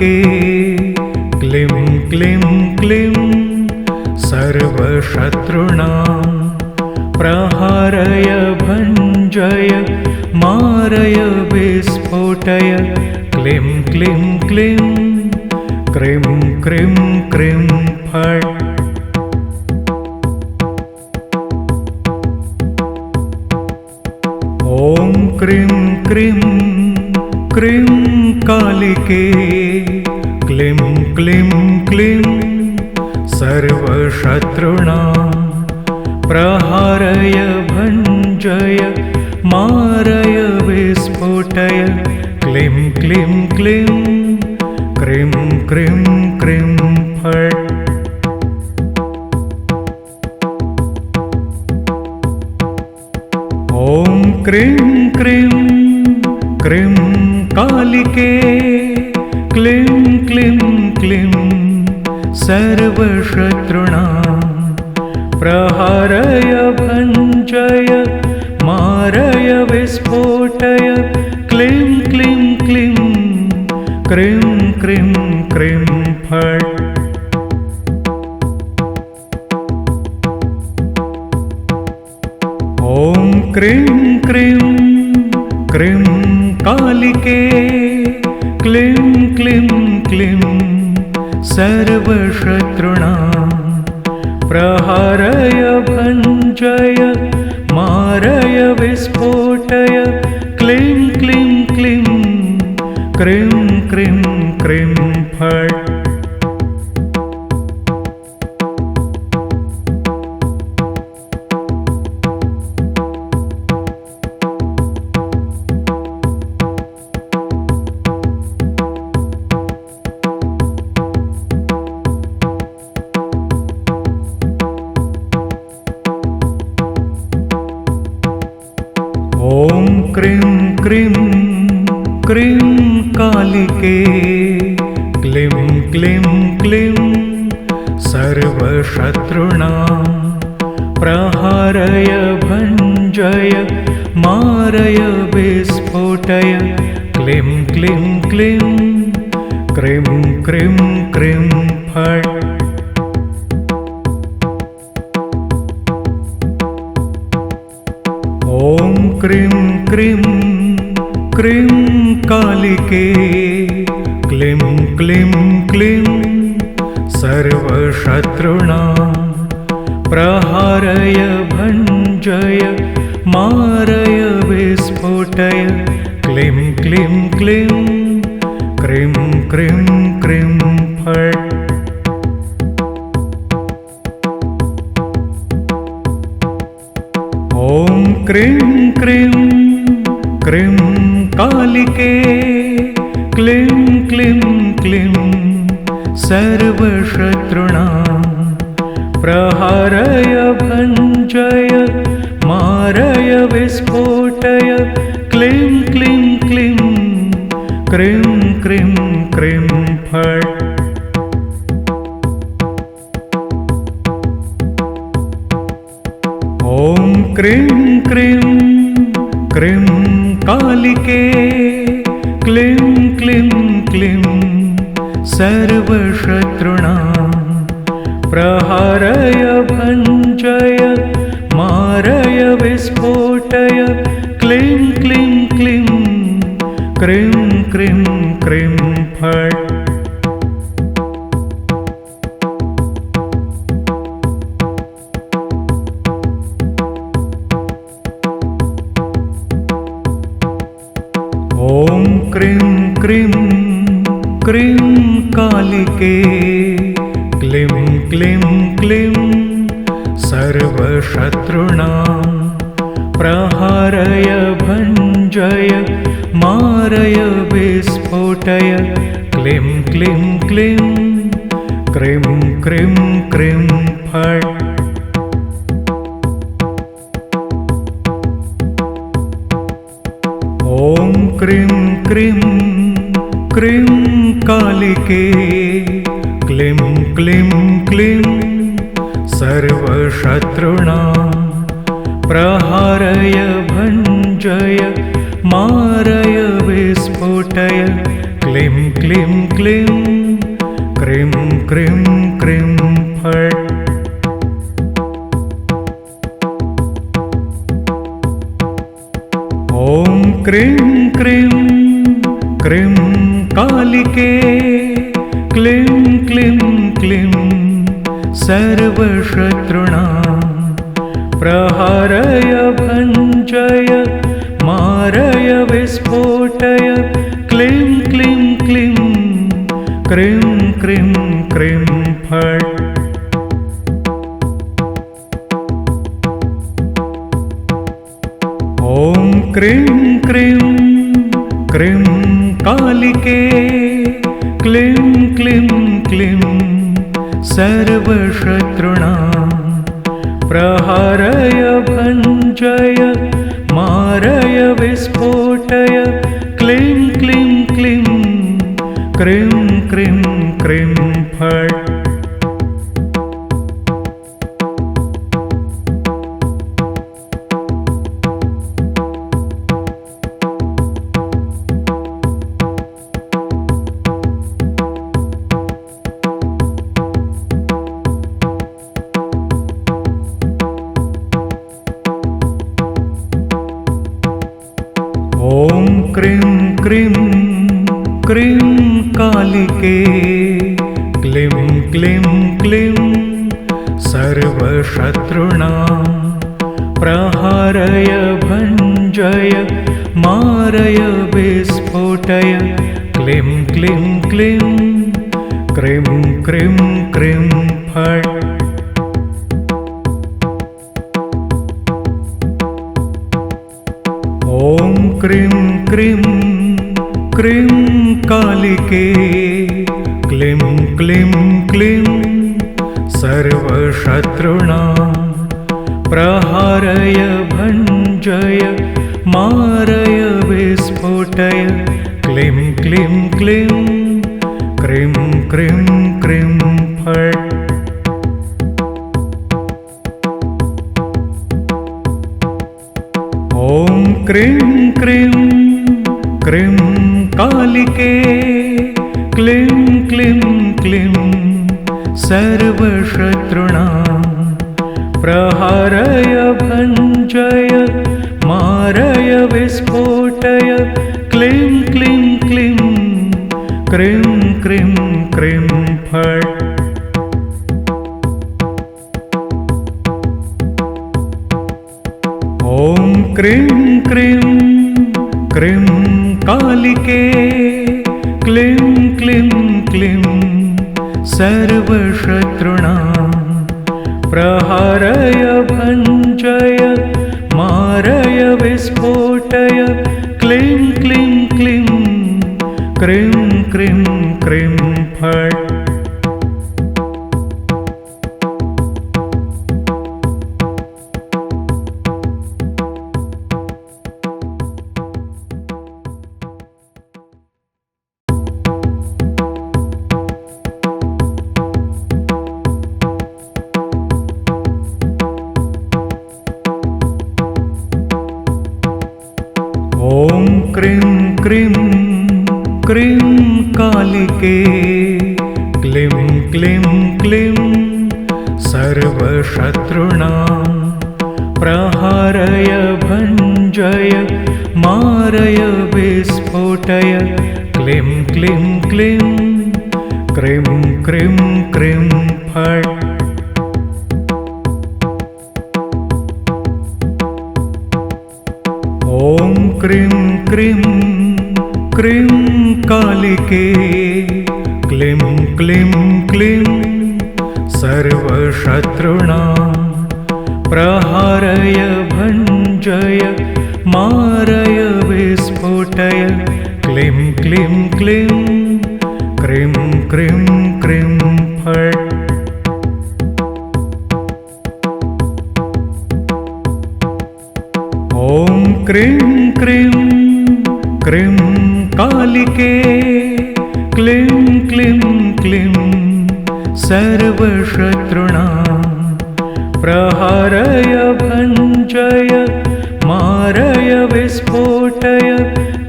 कालिके क्लीं क्लीं क्लीं। सर्वशत्रुणां प्रहारय भञ्जय मारय विस्फोटय। क्लीं क्लीं क्लीं। क्रीं क्रीं क्रीं फट् ॐ क्रीं क्रीं क्रीं कालिके। क्लीं क्लीं क्लीं। सर्वशत्रुणां। प्रहारय भञ्जय मारय विस्फोटय। क्लीं क्लीं क्लीं। क्रीं क्रीं प्रहारय भञ्जय मारय विस्फोटय क्लीं क्लीं क्लीं क्रीं क्रीं क्रीं फट् ॐ क्रीं क्रीं क्रीं कालिके क्लीं क्लीं क्लीं सर्वशत्रुणां प्रहारय भञ्जय मारय विस्फोटय क्लीं क्लीं क्लीं क्रीं क्रीं क्रीं फट् कालिके क्लीं क्लीं क्लीं। सर्वशत्रुणां। प्रहारय भञ्जय मारय विस्फोटय। क्लीं क्लीं क्लीं। क्रीं क्रीं क्रीं फट् ॐ क्रीं क्रीं क्रीं कालिके क्लीं क्लीं क्लीं सर्वशत्रुणां प्रहारय भञ्जय मारय विस्फोटय। क्लीं क्लीं क्लीं क्रीं क्रीं क्रीं फट् ॐ क्रीं क्रीं क्रीं कालिके क्लीं क्लीं क्लीं सर्वशत्रुणां प्रहारय भञ्जय मारय विस्फोटय क्लीं क्लीं क्लीं क्रीं क्रीं क्रीं फट् ॐ क्रीं क्रीं क्रीं कालिके क्लीं क्लीं क्लीं सर्वशत्रुणां प्रहारय भञ्जय मारय विस्फोटय क्लीं क्लीं क्लीं क्रीं क्रीं क्रीं फट् क्लीं क्लीं क्लीं। सर्वशत्रुणां प्रहारय भञ्जय मारय विस्फोटय। क्लीं क्लीं क्लीं। क्रीं क्रीं क्रीं फट् ॐ क्रीं क्रीं क्रीं कालिके क्लीं क्लीं क्लीं। सर्वशत्रुणां प्रहारय भञ्जय मारय विस्फोटय। क्लीं क्लीं क्लीं। क्रीं क्रीं क्रीं फट् ॐ क्रीं क्रीं। क्रीं कालिके क्लीं क्लीं क्लीं सर्वशत्रुणां प्रहारय भञ्जय मारय विस्फोटय क्लीं क्लीं क्लीं क्रीं क्रीं क्रीं फट् ॐ क्रीं क्रीं क्रीं कालिके क्लीं क्लीं क्लीं सर्वशत्रुणां। प्रहारय भञ्जय मारय विस्फोटय। क्लीं क्लीं क्लीं क्रीं क्रीं क्रीं फट् सर्वशत्रुणां प्रहारय भञ्जय मारय विस्फोटय। क्लीं क्लीं क्लीं क्रीं क्रीं क्रीं फट् ॐ क्रीं क्रीं क्रीं कालिके। क्लीं क्लीं क्लीं सर्वशत्रुणां प्रहारय भञ्जय मारय विस्फोटय। क्लीं क्लीं क्लीं क्रीं क्रीं क्रीं फट् ॐ क्रीं क्रीं क्रीं कालिके। क्लीं क्लीं क्लीं सर्वशत्रुणां। प्रहारय भञ्जय मारय विस्फोटय। क्लीं क्लीं क्लीं क्रीं क्रीं क्रीं फट् ॐ क्रीं क्रीं क्रीं कालिके। क्लीं क्लीं क्लीं सर्वशत्रुणां प्रहारय भञ्जय मारय विस्फोटय क्लीं क्लीं क्लीं क्रीं क्रीं क्रीं फट् प्रहारय भञ्जय मारय विस्फोटय। क्लीं क्लीं क्लीं क्रीं क्रीं क्रीं फट् ॐ क्रीं क्रीं क्रीं कालिके। क्लीं क्लीं क्लीं सर्वशत्रुणां प्रहारय भञ्जय मारय विस्फोटय। क्लीं क्लीं क्लीं क्रीं क्रीं क्रीं फट् ॐ क्रीं क्रीं क्रीं कालिके। क्लीं क्लीं क्लीं सर्वशत्रुणां प्रहारय भञ्जय मारय विस्फोटय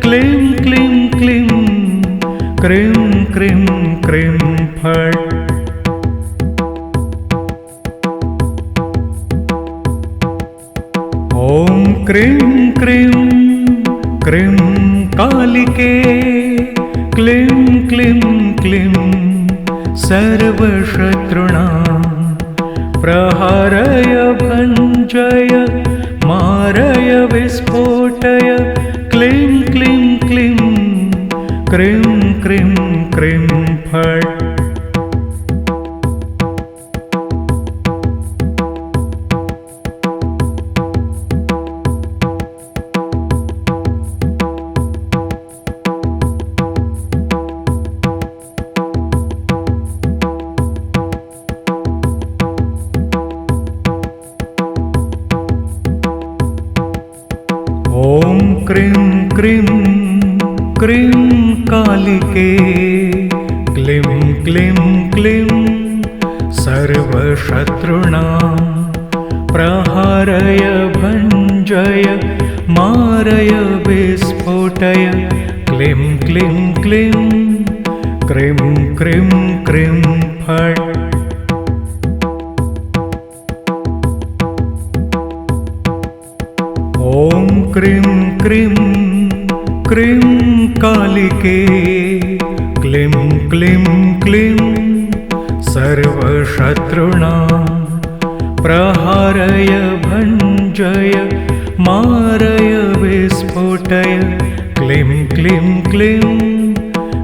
क्लीं क्लीं क्लीं क्रीं क्रीं क्रीं फट् ॐ क्रीं क्रीं क्रीं कालिके क्लीं क्लीं क्लीं सर्वशत्रुणां प्रहारय भञ्जय मारय विस्फोटय क्लीं क्लीं क्लीं क्रीं क्रीं क्रीं फट् मारय विस्फोटय। क्लीं क्लीं क्लीं क्रीं क्रीं क्रीं फट् ॐ क्रीं क्रीं क्रीं कालिके। क्लीं क्लीं क्लीं सर्वशत्रुणां। प्रहारय भञ्जय मारय विस्फोटय। क्लीं क्लीं क्लीं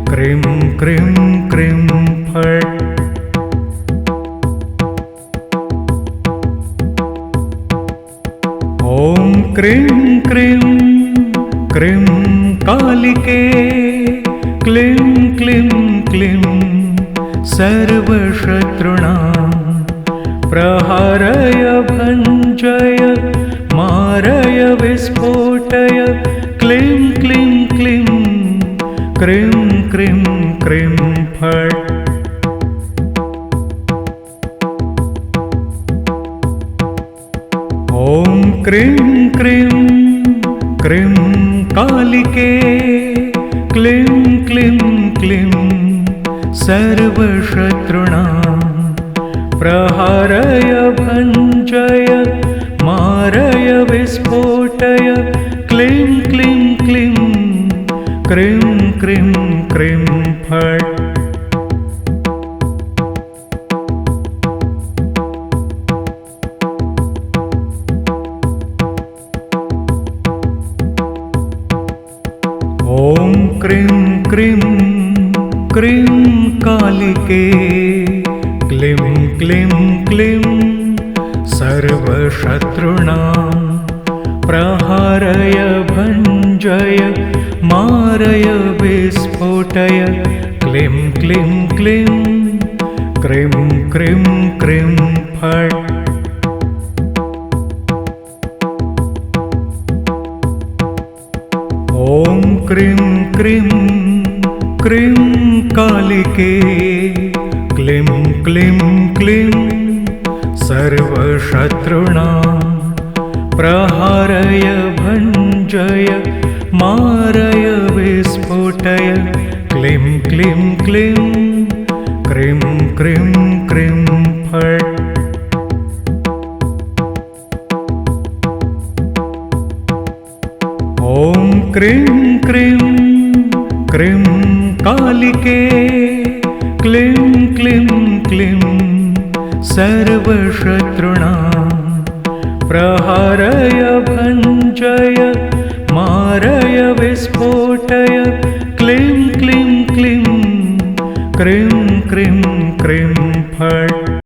क्रीं क्रीं क्रीं फट् ॐ क्रीं क्रीं क्रीं कालिके। क्लीं क्लीं क्लीं सर्वशत्रुणां प्रहारय भञ्जय मारय विस्फोटय क्लीं क्लीं क्लीं क्रीं क्रीं क्रीं फट् ॐ क्रीं क्रीं क्रीं कालिके क्लीं क्लीं क्लीं सर्वशत्रुणां प्रहारय भञ्जय मारय विस्फोटय क्लीं क्लीं क्लीं क्रीं क्रीं क्रीं फट् ॐ क्रीं क्रीं क्रीं कालिके क्लीं क्लीं क्लीं सर्वशत्रुणां प्रहारय भञ्जय मारय विस्फोटय। क्लीं क्लीं क्लीं क्रीं क्रीं क्रीं फट् ॐ क्रीं क्रीं क्रीं कालिके क्लीं क्लीं क्लीं। सर्वशत्रुणां प्रहारय भञ्जय मारय विस्फोटय। क्लीं क्लीं क्लीं। क्रीं क्रीं क्रीं फट् ॐ क्रीं क्रीं। क्रीं कालिके क्लीं क्लीं क्लीं सर्वशत्रुणां। प्रहारय भञ्जय मारय विस्फोटय। क्लीं क्लीं क्लीं क्रीं क्रीं क्रीं